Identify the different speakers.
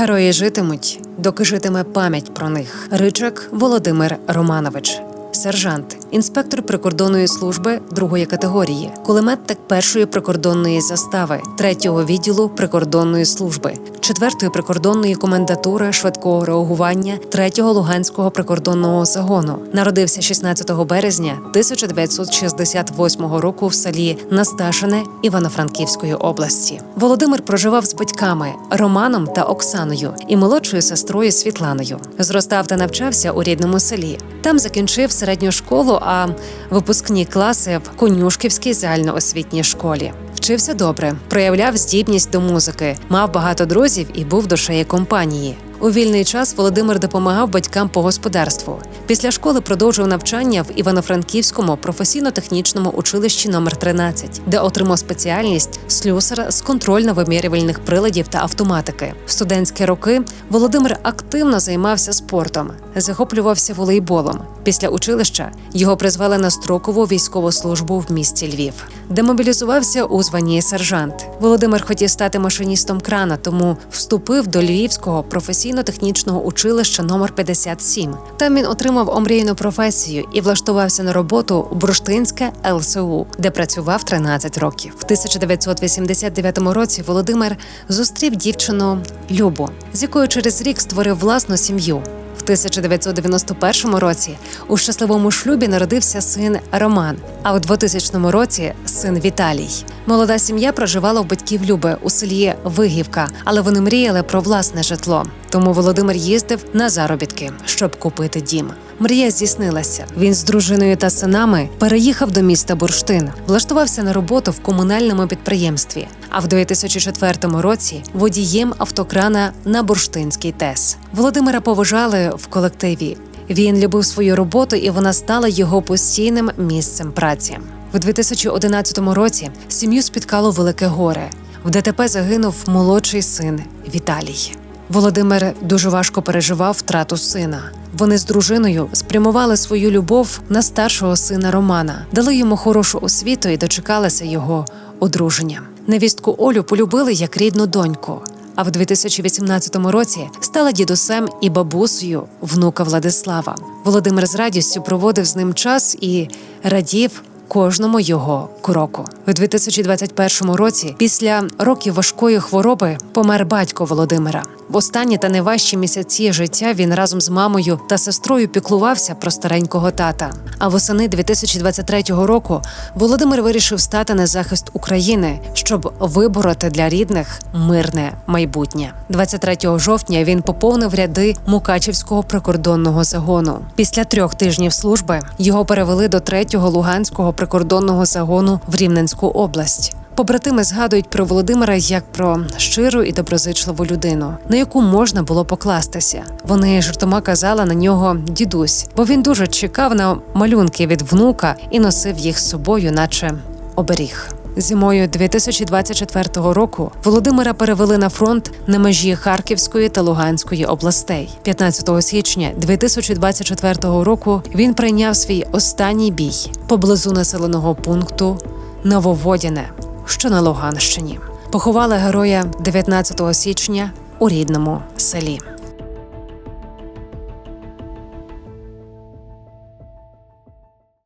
Speaker 1: Герої житимуть, доки житиме пам'ять про них. Ричак Володимир Романович. Сержант, інспектор прикордонної служби другої категорії, кулеметник першої прикордонної застави, третього відділу прикордонної служби, четвертої прикордонної комендатури швидкого реагування третього луганського прикордонного загону. Народився 16 березня 1968 року в селі Насташине Івано-Франківської області. Володимир проживав з батьками Романом та Оксаною і молодшою сестрою Світланою. Зростав та навчався у рідному селі. Там закінчив середню школу, а випускні класи в Конюшківській загальноосвітній школі. Вчився добре, проявляв здібність до музики, мав багато друзів і був душею компанії. У вільний час Володимир допомагав батькам по господарству. Після школи продовжив навчання в Івано-Франківському професійно-технічному училищі номер 13 де отримав спеціальність слюсар з контрольно-вимірювальних приладів та автоматики. В студентські роки Володимир активно займався спортом, захоплювався волейболом. Після училища його призвали на строкову військову службу в місті Львів, де мобілізувався у званні сержант. Володимир хотів стати машиністом крана, тому вступив до Львівського професійно-технічного училища номер 57 Там він отримав омрійну професію і влаштувався на роботу у Бурштинське ЛСУ, де працював 13 років. В 1989 році Володимир зустрів дівчину Любу, з якою через рік створив власну сім'ю. В 1991 році у щасливому шлюбі народився син Роман. А у 2000 році син Віталій. Молода сім'я проживала у батьків Люби у селі Вигівка, але вони мріяли про власне житло. Тому Володимир їздив на заробітки, щоб купити дім. Мрія здійснилася. Він з дружиною та синами переїхав до міста Бурштин, влаштувався на роботу в комунальному підприємстві. А в 2004 році водієм автокрана на Бурштинський ТЕС. Володимира поважали в колективі. Він любив свою роботу, і вона стала його постійним місцем праці. У 2011 році сім'ю спіткало велике горе. В ДТП загинув молодший син Віталій. Володимир дуже важко переживав втрату сина. Вони з дружиною спрямували свою любов на старшого сина Романа, дали йому хорошу освіту і дочекалися його одруження. Невістку Олю полюбили як рідну доньку. А в 2018 році стала дідусем і бабусею внука Владислава. Володимир з радістю проводив з ним час і радів кожному його кроку. У 2021 році, після років важкої хвороби, помер батько Володимира. В останні та найважчі місяці життя він разом з мамою та сестрою піклувався про старенького тата. А восени 2023 року Володимир вирішив стати на захист України, щоб вибороти для рідних мирне майбутнє. 23 жовтня він поповнив ряди Мукачівського прикордонного загону. Після трьох тижнів служби його перевели до 3-го Луганського прикордонного загону в Рівненську область. Побратими згадують про Володимира як про щиру і доброзичливу людину, на яку можна було покластися. Вони жартома казали на нього дідусь, бо він дуже чекав на малюнки від внука і носив їх з собою, наче оберіг. Зимою 2024 року Володимира перевели на фронт на межі Харківської та Луганської областей. 15 січня 2024 року він прийняв свій останній бій поблизу населеного пункту Нововодяне, що на Луганщині. Поховали героя 19 січня у рідному селі.